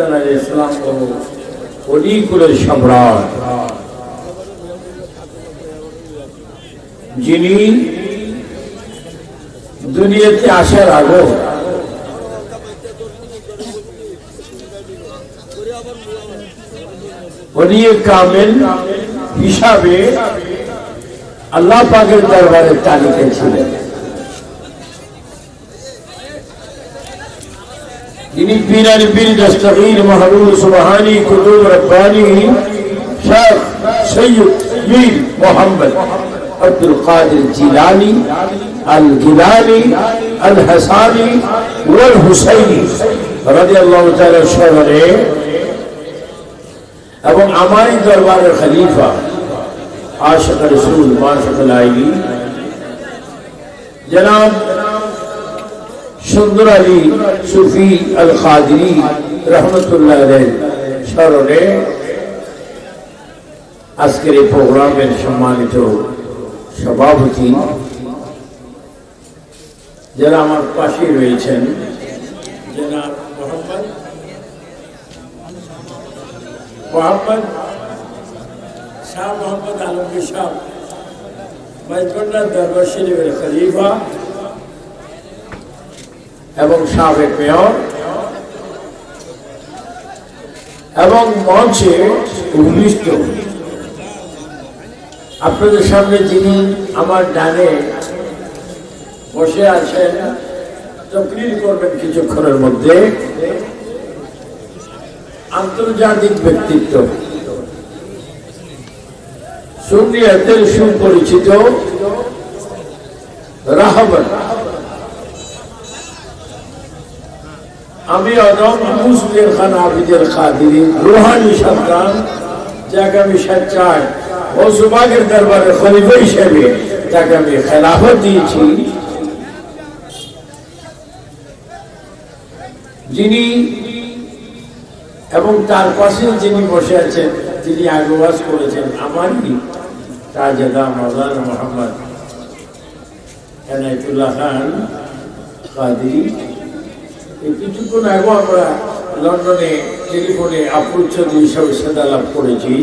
আদন আলী ইসলাম ও অলিকুলের সম্রাট। যিনি দুনিয়াতে আসার আগে অলি কামেল হিসাবে আল্লাহ পাকের দরবারে তালিকা ছিলেন। যিনি পীরার বীর দস্তগীর মাহবুব সুবহানি কুতুব রব্বানি শেখ সৈয়দ মীর মোহাম্মদ আব্দুল কাদের জিলানি আল গিলানি আল হাসানি ওয়াল হুসাইনি রাদিয়াল্লাহু তাআলা শহরে এবং আমারই দরবারের খলিফা আশিক রসুল মাশাআল আইনি জনাব সুন্দর আলী সুফি আল খাদিরি রহমতুল্লাহ স্মরণে আজকের এই প্রোগ্রামের সম্মানিত সভাপতি যারা আমার পাশে রয়েছেন শাহ মোহাম্মদ আলমগীর শাহ বাইকন্ডার দরবার শরীফের খলিফা এবং সাবেক মেয়র এবং মঞ্চে উপবিষ্ট আপনাদের সামনে যিনি আমার ডানে বসে আছেন, তকরির করবেন কিছুক্ষণের মধ্যে। আন্তর্জাতিক ব্যক্তিত্ব। সুনিয়তের সুপরিচিত রাহবর আমি অদম মুসলিম খান আবিদের খাদিরি রুহানি সন্তান যাকে আমি সচ্চাই ও সুবাগের দরবারে খলিফা হিসেবে তাকে আমি খেলাফত দিয়েছি। যিনি এবং তার পাশে যিনি বসে আছেন তিনি আগবাস করেছেন, আমারই তাজেদা মৌলানা মোহাম্মদ এনায়তুল্লাহ খান কাদিরি। কিছুক্ষণ আগেও আমরা লন্ডনে টেলিফোনে আফরুদ হিসাবে সেদা লাভ করেছি।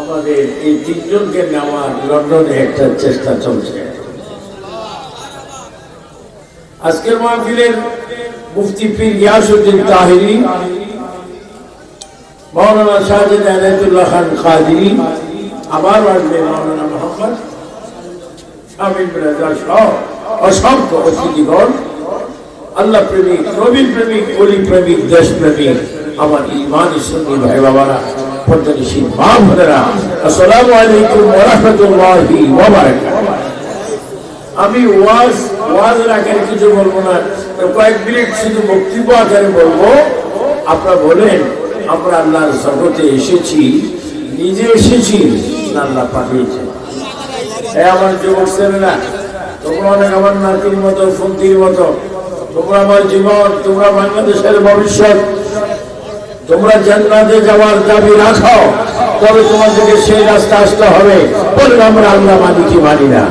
আমাদের এই তিনজনকে নেওয়ার লন্ডনে একটা চেষ্টা চলছে। আজকের মাহফিলের মুফতি পীর গিয়াসুদ্দিন তাহিরি, মৌলানা শাহজাদ আনায়তুল্লাহ খান খাদিরি আবার আসবে মৌলানা মোহাম্মদ শামিল রাজা সহ অসংখ্য অতিথিগণ। আল্লাহ প্রেমিক, নবীন প্রেমিক, অলি প্রেমিক, দেশ প্রেমিক, আমার ইমানি সুন্নি ভাই বাবারা পর্যনিশীল মা আলাইকুম আমি ওয়াজ ওয়াজ কিছু বলব না কয়েক মিনিট শুধু বলব। আপনারা বলেন, আমরা আল্লাহর জগতে এসেছি, নিজে এসেছি আল্লাহ পাঠিয়েছে এই আমার যুবক ছেলেরা, তোমরা অনেক আমার নাতির মতো ফন্তির মতো তোমরা আমার জীবন, তোমরা বাংলাদেশের ভবিষ্যৎ, তোমরা জান্নাতে যাওয়ার দাবি রাখো, তবে তোমাদেরকে সেই রাস্তা আসতে হবে। বলবে, আমরা আল্লাহ মালিকি মানি না।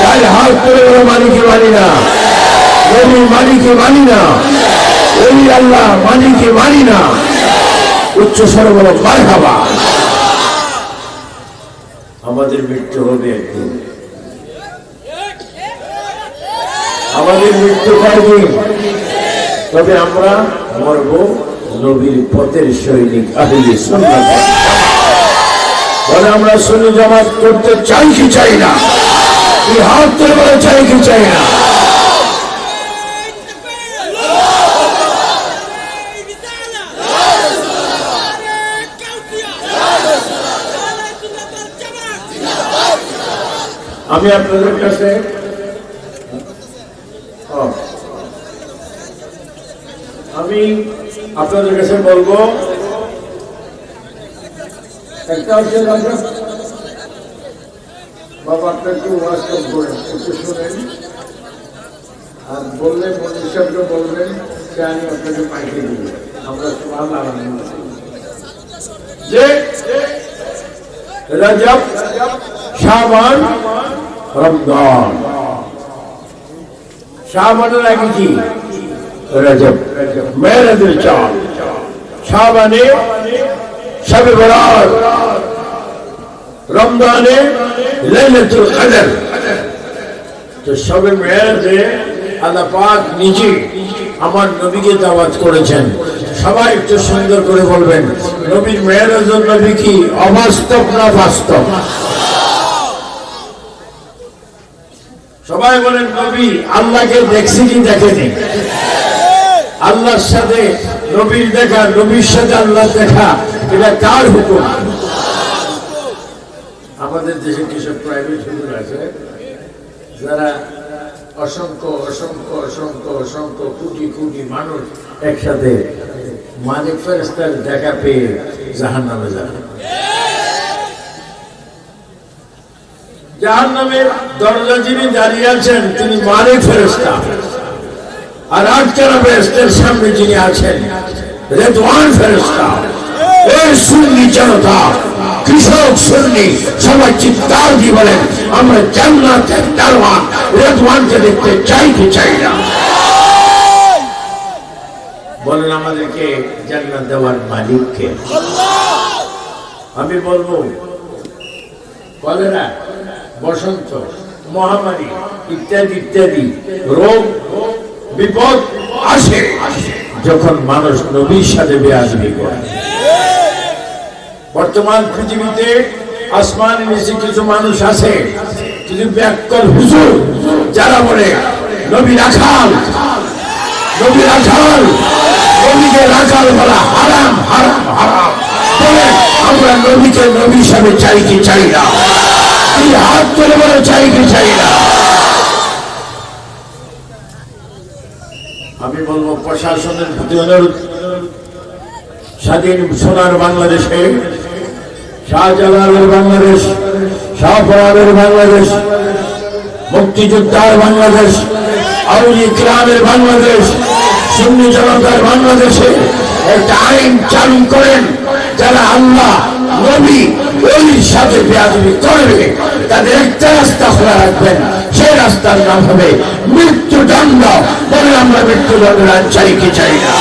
তাই হাত করে বলো মালিকি মানি না। নবী মালিকি মানি না। ওই আল্লাহ মালিকি মানি না। উচ্চ স্বরে বলো মার আমাদের মৃত্যু হবে একদিন। আমাদের মৃত্যু কয়দিন তবে আমরা মরব নবীর পথের সৈনিক আহিলি সুন্নাত। বলে আমরা সুন্নি জামাত করতে চাই কি চাই না? হাত তুলে বলে চাই কি চাই না? আমি আপনাদের কাছে আমি আপনাদের কাছে বলব, একটা হচ্ছে বাবা আপনাকে ওয়াজ করেন একটু শোনেন। আর বললে সাহেবকে বলবেন সে আমি আপনাকে পাঠিয়ে দিব। আমরা সবাই আনন্দ যে রজব শাবান রমজান। শাবানের আগে কি? রজব। মেরাজের চাঁদ। শাবানে শবে বরাত। রমজানে লাইলাতুল কদর। তো সবে মেয়াজে আল্লাহ পাক নিজে আমার নবীকে দাওয়াত করেছেন। সবাই একটু সুন্দর করে বলবেন, নবীর মেয়ারাজের নবী কি অবাস্তব না বাস্তব? সবাই বলেন, নবী আল্লাহকে দেখছি কি দেখেনি? আল্লাহর সাথে, নবীর দেখা, নবীর সাথে আল্লাহ দেখা, এটা কার হুকুম? আমাদের দেশে কিছু প্রাইভেট হুকুম আছে, যারা অসংখ্য অসংখ্য অসংখ্য অসংখ্য কোটি কোটি মানুষ একসাথে মালিক ফেরেস্তার দেখা পেয়ে জাহান নামে যান জাহান নামের দরজা যিনি দাঁড়িয়ে আছেন, তিনি মালিক ফেরেস্তা আর আটকানা ফেরেস্তার সামনে যিনি আছেন, রেদওয়ান ফেরেস্তা এই সুন্নি জনতা, কৃষক সুন্নি, সবাই চিৎকার দিয়ে বলেন, আমরা জান্নাতের দারওয়ান রেদওয়ানকে দেখতে চাই কি চাই না। বলেন আমাদেরকে জান্নাত দেওয়ার মালিককে আমি বলব, কলেরা, বসন্ত, মহামারী, ইত্যাদি ইত্যাদি, রোগ বিপদ আসে। যখন মানুষ নবীর সাথে বেআবি করে। বর্তমান পৃথিবীতে আসমান নিচে কিছু মানুষ আছে, কিছু ব্যাকল হুজুর, যারা বলে নবী রাখাল নবী রাখাল নবীকে রাখাল বলা হারাম হারাম হারাম। বলে, আমরা নবীকে নবী হিসাবে চাই কি চাই না? এই হাত করে বলে, চাই কি চাই না? আমি বলব, প্রশাসনের প্রতি অনুরোধ। স্বাধীন সোনার বাংলাদেশে, শাহজালালের বাংলাদেশ শাহফরাদের বাংলাদেশ, মুক্তিযোদ্ধার বাংলাদেশ আউলি ইকরামের বাংলাদেশ, সুন্নি জনতার বাংলাদেশে একটা আইন চালু করেন যারা আল্লাহ, নবী, ওলির সাথে বেয়াদবি করবে। তাদের একটা রাস্তা খোলা রাখবেন। সে রাস্তার নাম হবে মৃত্যুদণ্ড। বলে আমরা মৃত্যুদণ্ড চাই কি চাই না?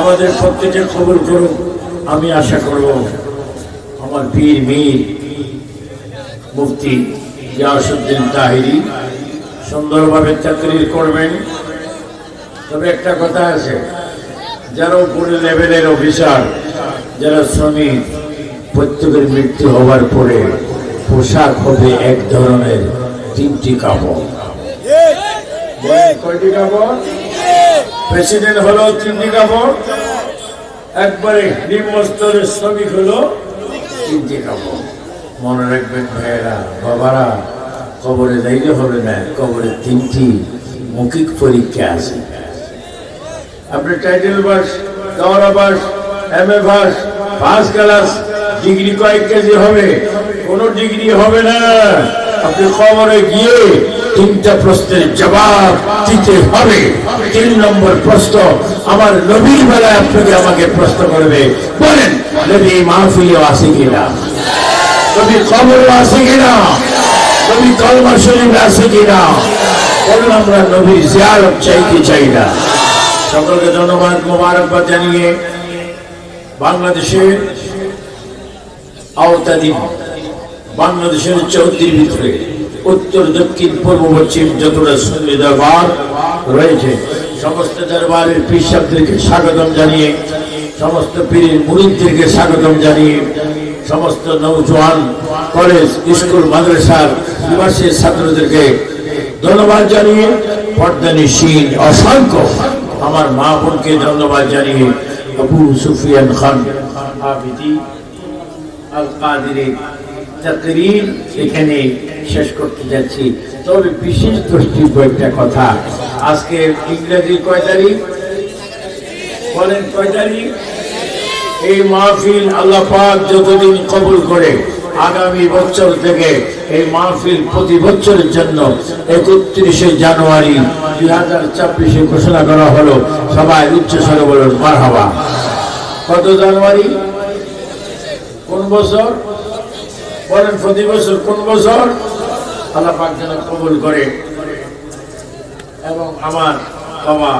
আমাদের প্রত্যেকের খবর করুন। আমি আশা করব আমার পীর মীর মুক্তি ইয়াসুদ্দিন তাহিরি সুন্দরভাবে চাকরি করবেন। তবে একটা কথা আছে, যারা উপরে লেভেলের অফিসার, যারা শ্রমিক, প্রত্যেকের মৃত্যু হওয়ার পরে পোশাক হবে এক ধরনের তিনটি কাপড়। কয়টি কাপড়? প্রেসিডেন্ট হলো তিনটি কাপড়, একবারে নিম্ন স্তরের শ্রমিক হলো তিনটি কাপড়। মনে রাখবেন ভাইয়েরা, বাবারা, কবরে যাইলে হবে না, কবরে তিনটি মৌখিক পরীক্ষা আছে। আপনি টাইটেল বাস দৌড়া বাস, এম এ বাস, ফার্স্ট ক্লাস, ডিগ্রি কয়েক কেজি হবে, কোনো ডিগ্রি হবে না। আপনি খবরে গিয়ে তিনটা প্রশ্নের জবাব দিতে হবে। তিন নম্বর প্রশ্ন, আমার নবীর বেলায় আপনাকে আমাকে প্রশ্ন করবে, বলেন, নবী মাহফিলে আসে কিনা? নবী খবর আছে কিনা? নবী কলমা শরীফ আছে কিনা? বলুন, আমরা নবীর জিয়ারত চাই কি চাই না। সকলকে ধন্যবাদ, মোবারকবাদ জানিয়ে বাংলাদেশের আওতাধীন বাংলাদেশের চৌদ্দির ভিতরে উত্তর, দক্ষিণ, পূর্ব, পশ্চিম যতটা সুন্নি দরবার রয়েছে, সমস্ত দরবারের পিসাবদেরকে স্বাগতম জানিয়ে, সমস্ত পীরের মুরিদদেরকে স্বাগতম জানিয়ে, সমস্ত নৌজওয়ান কলেজ, স্কুল, মাদ্রাসার নিবাসের ছাত্রদেরকে ধন্যবাদ জানিয়ে পর্দানিসীন অসংখ্য আমার মা বোনকে ধন্যবাদ জানিয়ে আবু সুফিয়ান খান এখানে শেষ করতে যাচ্ছি। তবে বিশেষ দ্রষ্টির একটা কথা আজকে ইংরেজি কয় তারিখ? বলেন কয় তারিখ? এই মাহফিল আল্লাহ পাক যতদিন কবুল করে আগামী বছর থেকে এই মাহফিল প্রতি বছরের জন্য একত্রিশে জানুয়ারি দুই হাজার ছাব্বিশে ঘোষণা করা হলো। সবাই উচ্চস্বরে বলুন মার হওয়া কত জানুয়ারি? কোন বছর? বলেন, প্রতি বছর কোন বছর? আল্লাহ পাক যেন কবুল করে। এবং আমার বাবা,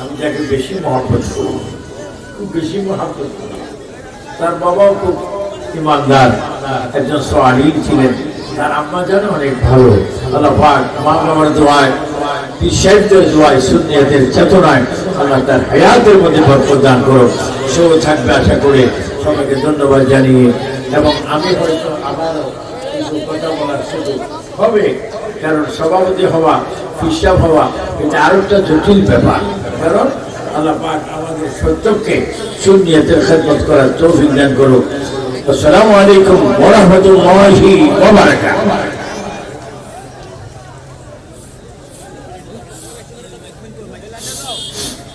আমি যাকে বেশি মহব্বত খুব বেশি মহব্বত তার বাবাও খুব ইমানদার, একজন সোয়ালিন ছিলেন। তার আম্মা যেন অনেক ভালো। আল্লাহ পাক মা বাবার দোয়ায় বিশ্বাসদের দোয়ায়, সুন্নিয়াতের চেতনায় আল্লাহ তার হায়াতের মধ্যে বরকত দান করো সেও থাকবে আশা করে সবাইকে ধন্যবাদ জানিয়ে, এবং আমি হয়তো আবারও কথা বলার সুযোগ হবে, কারণ সভাপতি হওয়া হিসাব হওয়া, এটা আরও একটা জটিল ব্যাপার। কারণ আল্লাহ পাক আমাদের সত্যকে সুন্নিয়তের খেদমত করার তৌফিক দান করুক। আসসালামু আলাইকুম ওয়া রাহমাতুল্লাহি ওয়া বারাকাতুহু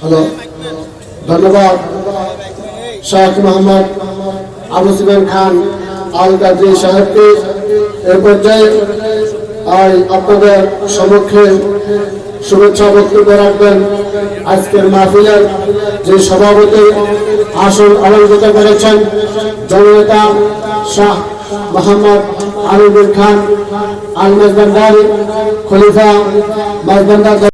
হ্যালো, ধন্যবাদ। শাহ মোহাম্মদ আবু সিবেন খান আল কাজী সাহেবকে। এ পর্যায়ে আপনাদের সম্মুখে শুভেচ্ছা বক্তব্য রাখবেন। আজকের মাহফিলের যে সভাপতি আসন অলঙ্কৃত করেছেন জননেতা শাহ মোহাম্মদ আলিবুল খান আল খলিফা মেজবান্ডার